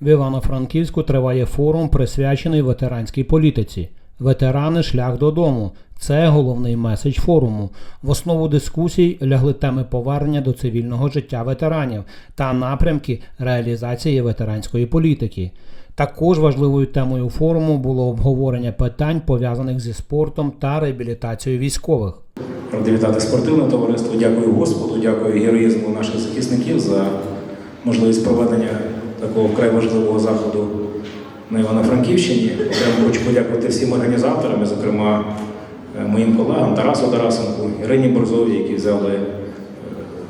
В Івано-Франківську триває форум, присвячений ветеранській політиці. Ветерани шлях додому. Це головний меседж форуму. В основу дискусій лягли теми повернення до цивільного життя ветеранів та напрямки реалізації ветеранської політики. Також важливою темою форуму було обговорення питань, пов'язаних зі спортом та реабілітацією військових. Ради вітати спортивне товариство. Дякую Господу, дякую героїзму наших захисників за можливість проведення такого вкрай важливого заходу на Івано-Франківщині. Окремо хочу подякувати всім організаторам, зокрема е, моїм колегам Тарасу Тарасенку, Ірині Борзовій, які взяли, е,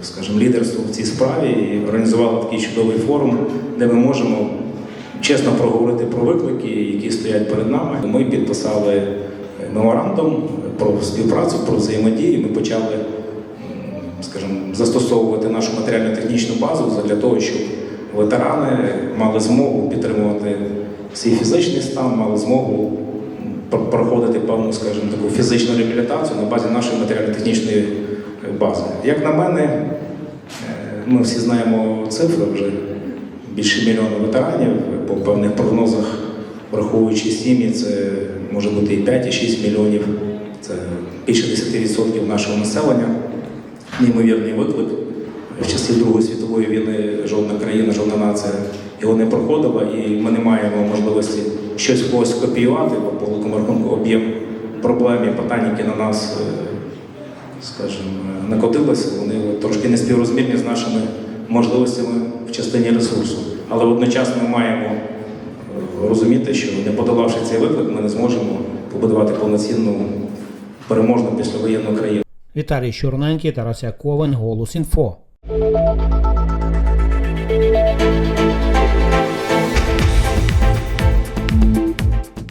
скажімо, лідерство в цій справі і організували такий чудовий форум, де ми можемо чесно проговорити про виклики, які стоять перед нами. Ми підписали меморандум про співпрацю, про взаємодію. Ми почали, скажімо, застосовувати нашу матеріально-технічну базу для того, щоб ветерани мали змогу підтримувати свій фізичний стан, мали змогу проходити певну, скажімо, таку фізичну реабілітацію на базі нашої матеріально-технічної е, бази. Як на мене, е, ми всі знаємо цифри вже більше мільйона ветеранів по певних прогнозах, враховуючи сім'ї, це може бути і 5, і 6 мільйонів. Це більше 10% нашого населення. Неймовірний виклик. В часи Другої світової війни жодна країна, жодна нація його не проходила, і ми не маємо можливості щось когось копіювати, бо по великому рахунку об'єм проблем і питань, які на нас, е, скажімо, накотилися, вони трошки не співрозмірні з нашими можливостями в частині ресурсу. Але водночас ми маємо розуміти, що не подолавши цей виклик, ми не зможемо побудувати повноцінну переможну післявоєнну країну. Віталій Щурненький, Тарас Яковин, Голос інфо.